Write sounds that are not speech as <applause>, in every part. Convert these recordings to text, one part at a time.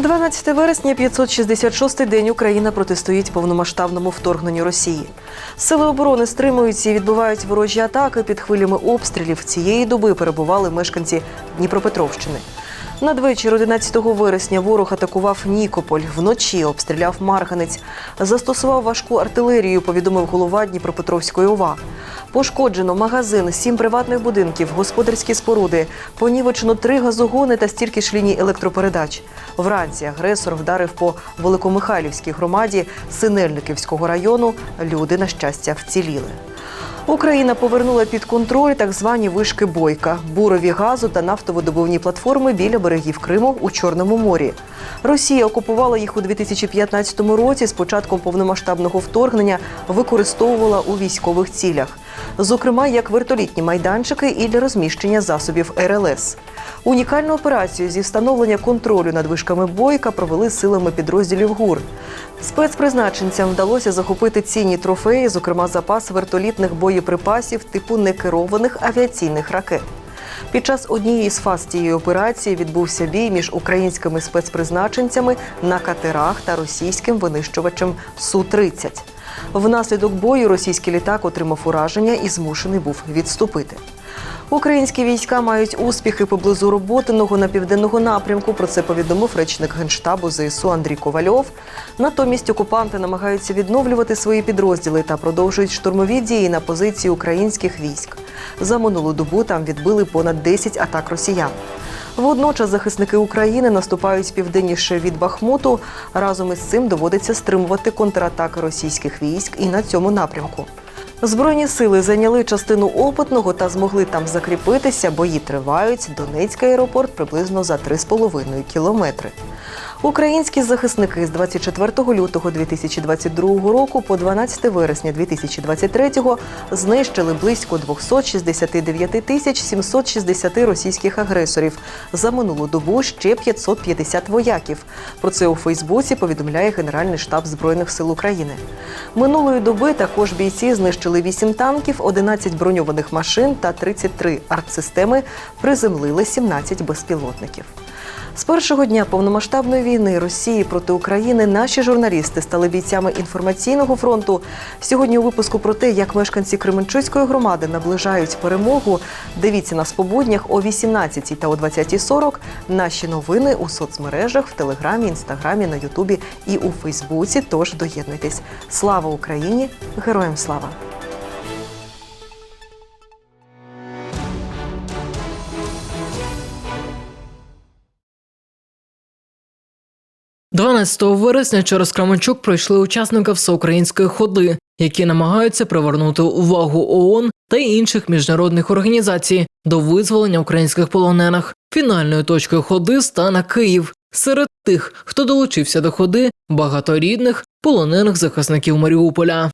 12 вересня, 566-й день Україна протистоїть повномасштабному вторгненню Росії. Сили оборони стримуються і відбивають ворожі атаки під хвилями обстрілів. Цієї доби перебували мешканці Дніпропетровщини. Надвечір 11 вересня ворог атакував Нікополь. Вночі обстріляв Марганець. Застосував важку артилерію, повідомив голова Дніпропетровської ОВА. Пошкоджено магазин, сім приватних будинків, господарські споруди, понівечено три газогони та стільки ж ліній електропередач. Вранці агресор вдарив по Великомихайлівській громаді Синельниківського району. Люди, на щастя, вціліли. Україна повернула під контроль так звані вишки бойка, бурові газу та нафтовидобувні платформи біля берегів Криму у Чорному морі. Росія окупувала їх у 2015 році. З початком повномасштабного вторгнення використовувала у військових цілях, зокрема як вертолітні майданчики і для розміщення засобів РЛС. Унікальну операцію зі встановлення контролю над вишками бойка провели силами підрозділів ГУР. Спецпризначенцям вдалося захопити цінні трофеї, зокрема запас вертолітних боєприпасів типу некерованих авіаційних ракет. Під час однієї з фаз цієї операції відбувся бій між українськими спецпризначенцями на катерах та російським винищувачем Су-30. Внаслідок бою російський літак отримав ураження і змушений був відступити. Українські війська мають успіхи поблизу роботиного на південного напрямку. Про це повідомив речник генштабу ЗСУ Андрій Ковальов. Натомість окупанти намагаються відновлювати свої підрозділи та продовжують штурмові дії на позиції українських військ. За минулу добу там відбили понад 10 атак росіян. Водночас захисники України наступають південніше від Бахмуту. Разом із цим доводиться стримувати контратаки російських військ і на цьому напрямку. Збройні сили зайняли частину опитного та змогли там закріпитися. Бої тривають. Донецький аеропорт приблизно за 3,5 кілометри. Українські захисники з 24 лютого 2022 року по 12 вересня 2023 знищили близько 269 тисяч 760 російських агресорів. За минулу добу ще 550 вояків. Про це у Фейсбуці повідомляє Генеральний штаб Збройних сил України. Минулої доби також бійці знищили 8 танків, 11 броньованих машин та 33 артсистеми, приземлили 17 безпілотників. З першого дня повномасштабної війни Росії проти України наші журналісти стали бійцями інформаційного фронту. Сьогодні у випуску про те, як мешканці Кременчуцької громади наближають перемогу. Дивіться нас по буднях о 18 та о 20.40. Наші новини у соцмережах в Телеграмі, Інстаграмі, на Ютубі і у Фейсбуці. Тож доєднуйтесь. Слава Україні! Героям слава! 12 вересня через Крамачук пройшли учасники всеукраїнської ходи, які намагаються привернути увагу ООН та інших міжнародних організацій до визволення українських полонених. Фінальною точкою ходи стане Київ. Серед тих, хто долучився до ходи, багато рідних полонених захисників Маріуполя.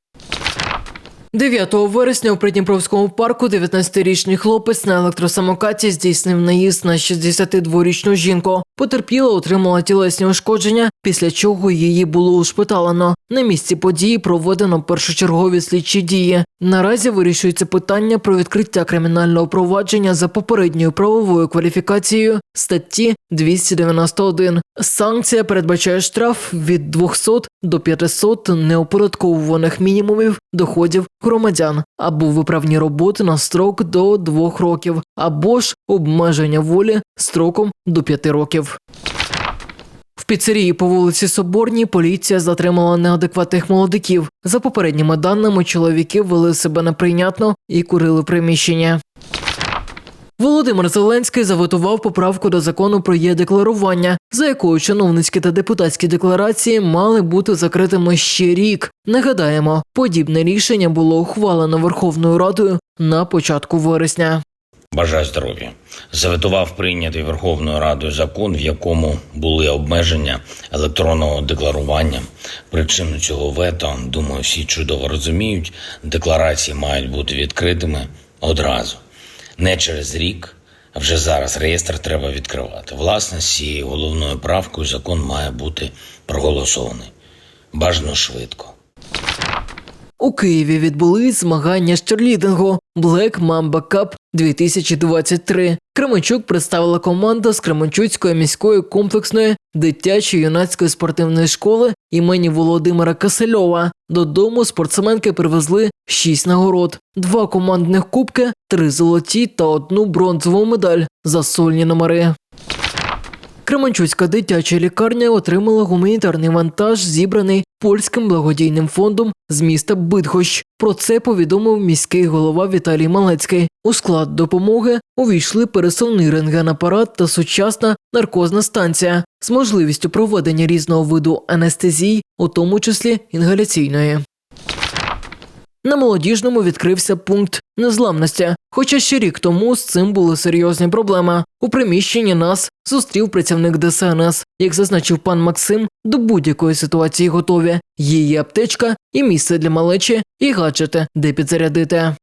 9 вересня у Придніпровському парку 19-річний хлопець на електросамокаті здійснив наїзд на 62-річну жінку. Потерпіла, отримала тілесні ушкодження, після чого її було ушпиталено. На місці події проведено першочергові слідчі дії. Наразі вирішується питання про відкриття кримінального провадження за попередньою правовою кваліфікацією статті 291. Санкція передбачає штраф від 200 до 500 неоподатковуваних мінімумів доходів громадян або виправні роботи на строк до 2 років, або ж обмеження волі строком до 5 років. В піцерії по вулиці Соборній поліція затримала неадекватних молодиків. За попередніми даними, чоловіки вели себе неприйнятно і курили приміщення. Володимир Зеленський заветував поправку до закону про є-декларування, за якою чиновницькі та депутатські декларації мали бути закритими ще рік. Нагадаємо, подібне рішення було ухвалено Верховною Радою на початку вересня. Бажаю здоров'я. Заветував прийнятий Верховною Радою закон, в якому були обмеження електронного декларування. Причину цього вето, думаю, всі чудово розуміють. Декларації мають бути відкритими одразу, не через рік. А вже зараз реєстр треба відкривати. Власне, з цією головною правкою закон має бути проголосований. Бажано швидко. У Києві відбулись змагання з черлідингу Black Mamba Cup 2023. Кременчук представила команда з Кременчуцької міської комплексної дитячої юнацької спортивної школи імені Володимира Касельова. Додому спортсменки привезли шість нагород: два командних кубки, три золоті та одну бронзову медаль за сольні номери. Кременчуцька дитяча лікарня отримала гуманітарний вантаж, зібраний польським благодійним фондом з міста Бидгощ. Про це повідомив міський голова Віталій Малецький. У склад допомоги увійшли пересувний рентгенапарат та сучасна наркозна станція з можливістю проведення різного виду анестезій, у тому числі інгаляційної. На молодіжному відкрився пункт незламності. Хоча ще рік тому з цим були серйозні проблеми. У приміщенні нас зустрів працівник ДСНС. Як зазначив пан Максим, до будь-якої ситуації готові. Її аптечка і місце для малечі, і гаджети, де підзарядити.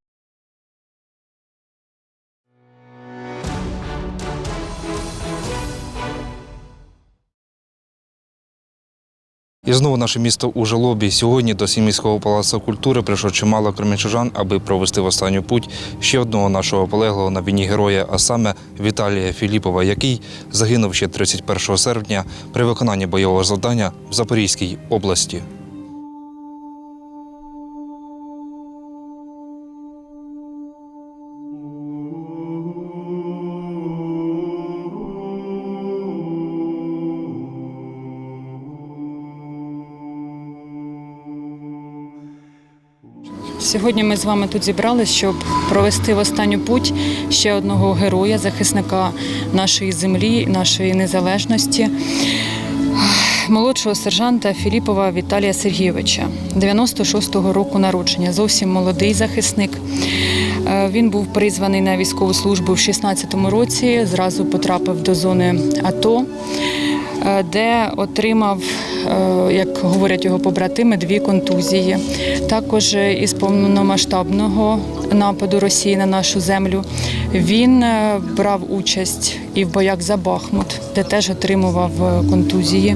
І знову наше місто у жалобі. Сьогодні до Сімійського палацу культури прийшло чимало кременчужан, аби провести в останню путь ще одного нашого полеглого на війні героя, а саме Віталія Філіпова, який загинув ще 31 серпня при виконанні бойового завдання в Запорізькій області. Сьогодні ми з вами тут зібралися, щоб провести в останню путь ще одного героя, захисника нашої землі, нашої незалежності, молодшого сержанта Філіпова Віталія Сергійовича, 96-го року народження, зовсім молодий захисник. Е, Він був призваний на військову службу в 16-му році, зразу потрапив до зони АТО, е, де отримав, е, як говорять його побратими, дві контузії. Також із повномасштабного нападу Росії на нашу землю він е, брав участь і в боях за Бахмут, де теж отримував е, контузії.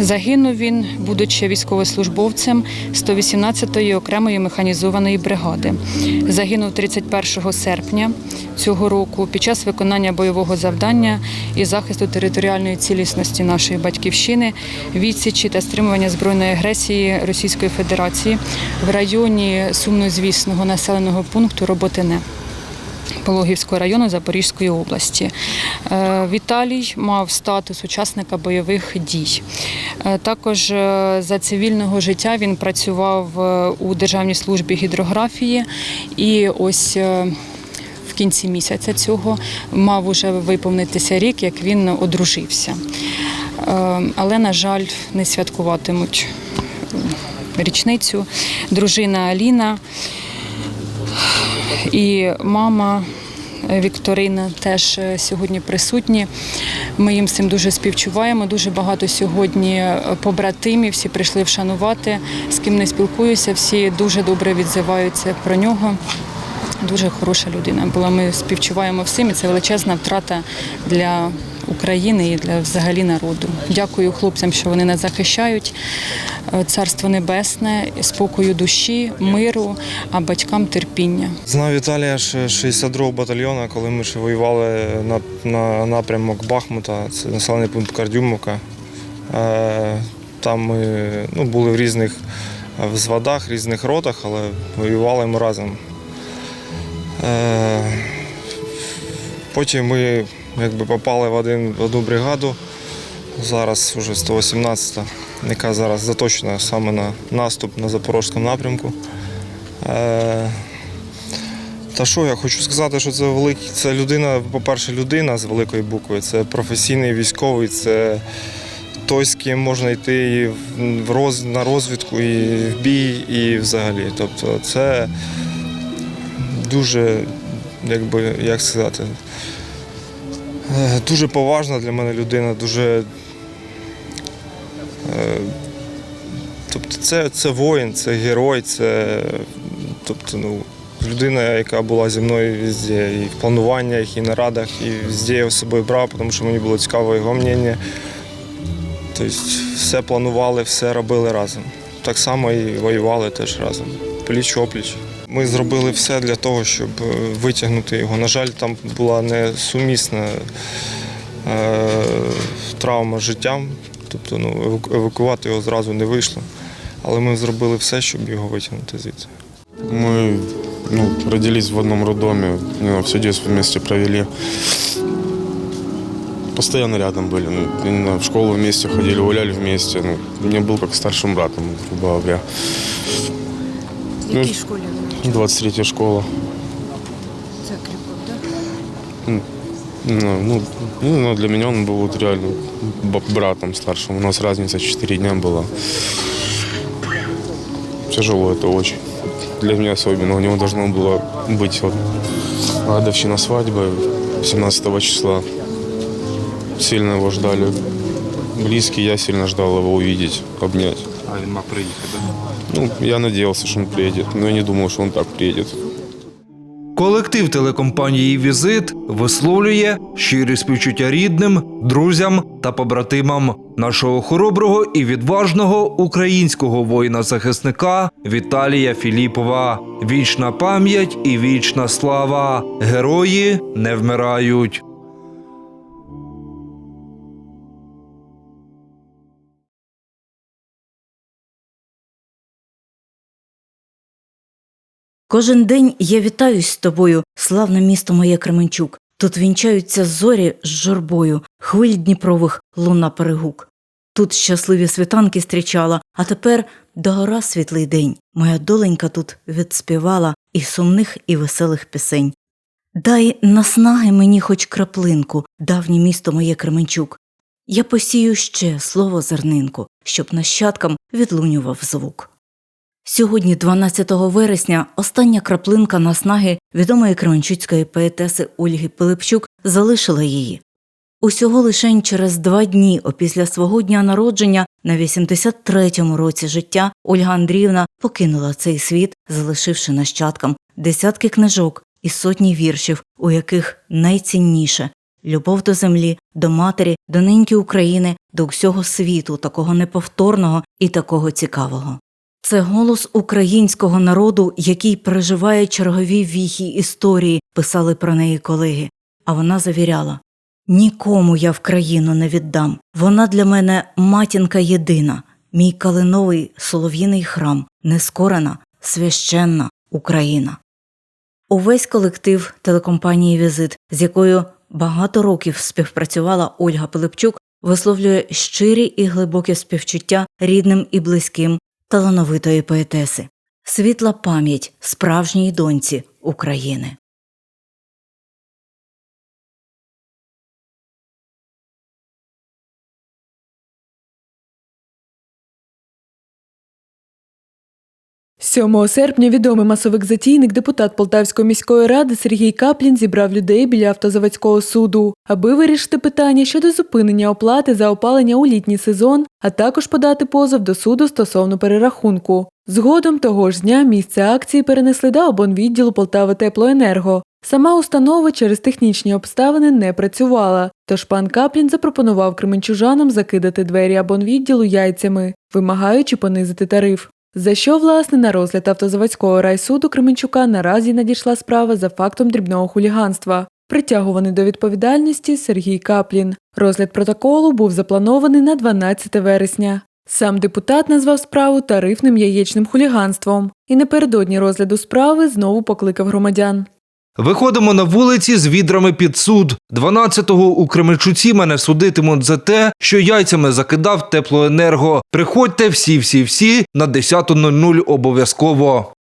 Загинув він, будучи військовослужбовцем 118-ї окремої механізованої бригади. Загинув 31 серпня цього року під час виконання бойового завдання і захисту територіальної цілісності нашої батьківщини, відсічі та стримування збройної агресії Російської Федерації в районі сумнозвісного населеного пункту Роботине. Пологівського району Запорізької області. Е, Віталій мав статус учасника бойових дій. Е, Також е, за цивільного життя він працював у Державній службі гідрографії і ось. В кінці місяця цього мав уже виповнитися рік, як він одружився. Але, на жаль, не святкуватимуть річницю. Дружина Аліна і мама Вікторина теж е, сьогодні присутні. Ми їм з цим дуже співчуваємо. Дуже багато сьогодні е, побратимів, всі прийшли вшанувати. З ким не спілкуюся, всі дуже добре відзиваються про нього. Дуже хороша людина була. Ми співчуваємо всім, і це величезна втрата для України і для взагалі народу. Дякую хлопцям, що вони нас захищають. Е, Царство небесне, спокою душі, миру, а батькам терпіння. Знав Віталія ще 62-го батальйону, коли ми ще воювали на, на напрямок Бахмута, це населений пункт Кардюмовка. Е, Там ми ну, були в різних е, взводах, різних ротах, але воювали ми разом. Потім ми якби, попали в, один, в одну бригаду. Зараз вже 118-та, яка зараз заточена саме на наступ на Запорізькому напрямку. Е, Та що я хочу сказати, що це великий, це людина, по-перше, людина з великої букви, це професійний військовий, це той, з ким можна йти і в- роз, на розвідку, і в бій, і взагалі. Тобто це дуже, якби, як сказати, дуже поважна для мене людина, дуже. е, Тобто це, це воїн, це герой, це тобто, ну, людина, яка була зі мною везде, і в плануваннях, і на радах, і везде я з собою брав, тому що мені було цікаво його мнення. Тобто все планували, все робили разом. так само і воювали теж разом. Пліч опліч. Ми зробили все для того, щоб е, витягнути його. На жаль, там була несумісна е, травма з життям, тобто ну, еваку- евакувати його зразу не вийшло. Але ми зробили все, щоб його витягнути звідси. Мы ну, родились в одном роддоме, ну, все детство вместе провели. Постоянно рядом были. Ну, именно в школу вместе ходили, гуляли вместе. Ну, мне был как старшим братом, грубо говоря. В якій школі ви? 23 школа. Це Крюков, так? Ну, ну, ну, ну, для меня он был вот реально братом старшим. У нас разница 4 дня была. Тяжело это очень. Для меня особенно. У него должно было быть вот годовщина свадьбы 17 числа. Сильно его ждали. Близкие, я сильно ждал его увидеть, обнять. А він мав приїхати. Ну, я надеялся, что он приедет, но я не думал, что он так приедет. Колектив телекомпанії Візит висловлює щирі співчуття рідним, друзям та побратимам нашого хороброго і відважного українського воїна-захисника Віталія Філіпова. Вічна пам'ять і вічна слава. Герої не вмирають. Кожен день я вітаюсь з тобою, славне місто моє Кременчук. Тут вінчаються зорі з журбою, хвиль Дніпрових луна перегук. Тут щасливі світанки стрічала, а тепер догора світлий день. Моя доленька тут відспівала і сумних, і веселих пісень. Дай наснаги мені хоч краплинку, давнє місто моє Кременчук. Я посію ще слово зернинку, щоб нащадкам відлунював звук. Сьогодні, 12 вересня, остання краплинка наснаги відомої кременчуцької поетеси Ольги Пилипчук залишила її. Усього лишень через два дні опісля свого дня народження на 83-му році життя Ольга Андріївна покинула цей світ, залишивши нащадкам десятки книжок і сотні віршів, у яких найцінніше любов до землі, до матері, до неньки України, до всього світу, такого неповторного і такого цікавого. Це голос українського народу, який переживає чергові віхи історії, писали про неї колеги. А вона завіряла Нікому я в країну не віддам. Вона для мене матінка єдина, мій калиновий солов'їний храм, нескорена, священна Україна. Увесь колектив телекомпанії Візит, з якою багато років співпрацювала Ольга Пилипчук, висловлює щирі і глибокі співчуття рідним і близьким талановитої поетеси, світла пам'ять справжній доньці України. – 7 серпня відомий масовик-затійник, депутат Полтавської міської ради Сергій Каплін зібрав людей біля автозаводського суду, аби вирішити питання щодо зупинення оплати за опалення у літній сезон, а також подати позов до суду стосовно перерахунку. Згодом того ж дня місце акції перенесли до обонвідділу Полтави Теплоенерго. Сама установа через технічні обставини не працювала, тож пан Каплін запропонував кременчужанам закидати двері абонвідділу яйцями, вимагаючи понизити тариф. За що, власне, на розгляд автозаводського райсуду Кременчука наразі надійшла справа за фактом дрібного хуліганства. Притягуваний до відповідальності Сергій Каплін. Розгляд протоколу був запланований на 12 вересня. Сам депутат назвав справу тарифним яєчним хуліганством і напередодні розгляду справи знову покликав громадян. Виходимо на вулиці з відрами під суд. 12-го у Кременчуці мене судитимуть за те, що яйцями закидав теплоенерго. Приходьте всі-всі-всі на 10.00 обов'язково.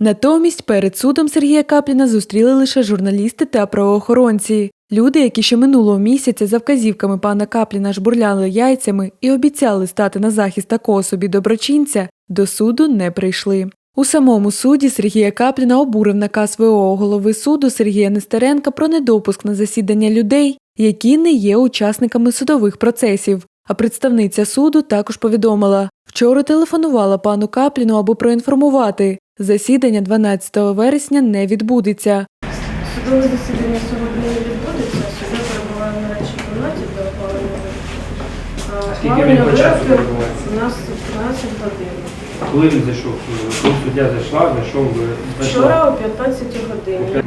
Натомість перед судом Сергія Капліна зустріли лише журналісти та правоохоронці. Люди, які ще минулого місяця за вказівками пана Капліна жбурляли яйцями і обіцяли стати на захист такого собі доброчинця, до суду не прийшли. У самому суді Сергія Капліна обурив наказ ВО голови суду Сергія Нестеренка про недопуск на засідання людей, які не є учасниками судових процесів. А представниця суду також повідомила, вчора телефонувала пану Капліну, аби проінформувати. Засідання 12 вересня не відбудеться. Судове засідання сьогодні не відбудеться, суддя перебуває в нарадчій кімнаті для Скільки він по часу перебуває? У нас 12 годин. Коли він зайшов? Коли суддя зайшла, зайшов. Вчора о 15 годині.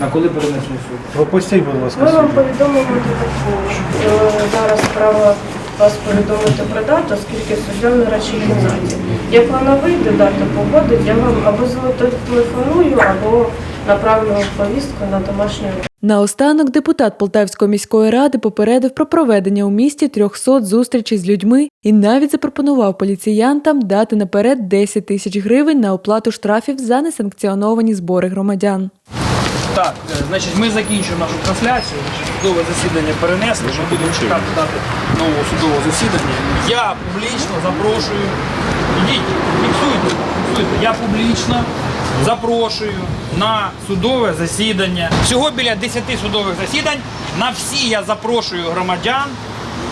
На коли перенесли суд? Пропустіть, будь ласка, Ми вам суддю. повідомимо додатково. Е, Зараз справа вас повідомити про дату, оскільки суддя в нарадчій кімнаті. Як вона вийде, дата погодить, я вам або зателефоную, або направлю повістку на домашню Наостанок депутат Полтавської міської ради попередив про проведення у місті 300 зустрічей з людьми і навіть запропонував поліціянтам дати наперед 10 тисяч гривень на оплату штрафів за несанкціоновані збори громадян. Так, е, значить, ми закінчуємо нашу трансляцію. Судове засідання перенесли. Ми будемо чекати дати нового судового засідання. Я публічно запрошую. Ідіть, фіксуйте, фіксуйте. Я публічно запрошую на судове засідання. Всього біля 10 судових засідань. На всі я запрошую громадян.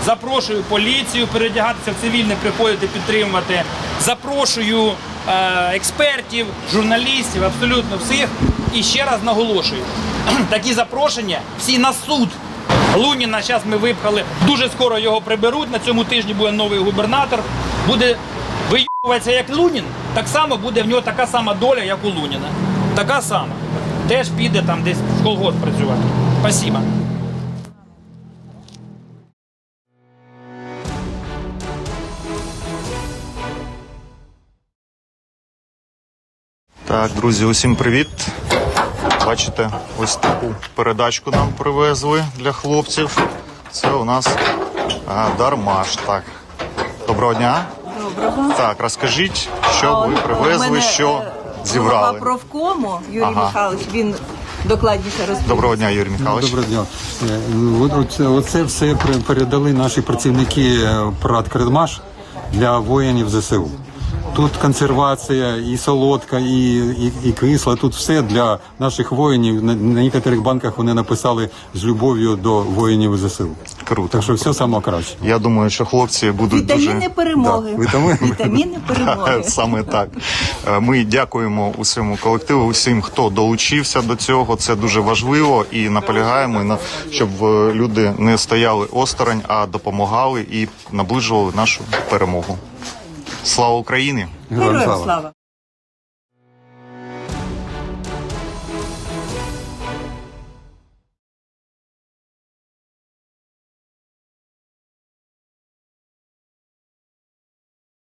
Запрошую поліцію передягатися в цивільне, приходити підтримувати. Запрошую е, експертів, журналістів, абсолютно всіх. І ще раз наголошую: <clears throat> такі запрошення всі на суд. Луніна зараз ми випхали. Дуже скоро його приберуть. На цьому тижні буде новий губернатор. Буде виюватися як Лунін. Так само буде в нього така сама доля, як у Луніна. Така сама. Теж піде там десь в колгосп працювати. Спасибо. Так, друзі, усім привіт. Бачите, ось таку передачку нам привезли для хлопців. Це у нас а, дармаш. Так. Доброго дня. Доброго. Так, розкажіть, що ви привезли, що зібрали. Голова профкому Юрій Ага. Михайлович, він докладніше розповідає. Доброго дня, Юрій Михайлович. Доброго дня. Е, Оце, оце все передали наші працівники е, ПРАТ «Кредмаш» для воїнів ЗСУ. Тут консервація, і солодка, і, і, і кисла. Тут все для наших воїнів. На, на некоторих банках вони написали з любов'ю до воїнів ЗСУ. Круто. Так що все саме краще. Я думаю, що хлопці будуть Вітаміни дуже перемоги. Да, вітаміни. <laughs> Вітаміни перемоги. <laughs> Саме так. Е, Ми дякуємо усьому колективу, усім, хто долучився до цього. Це дуже важливо і наполягаємо на щоб е, люди не стояли осторонь, а допомагали і наближували нашу перемогу. Слава Україні! Героям слава!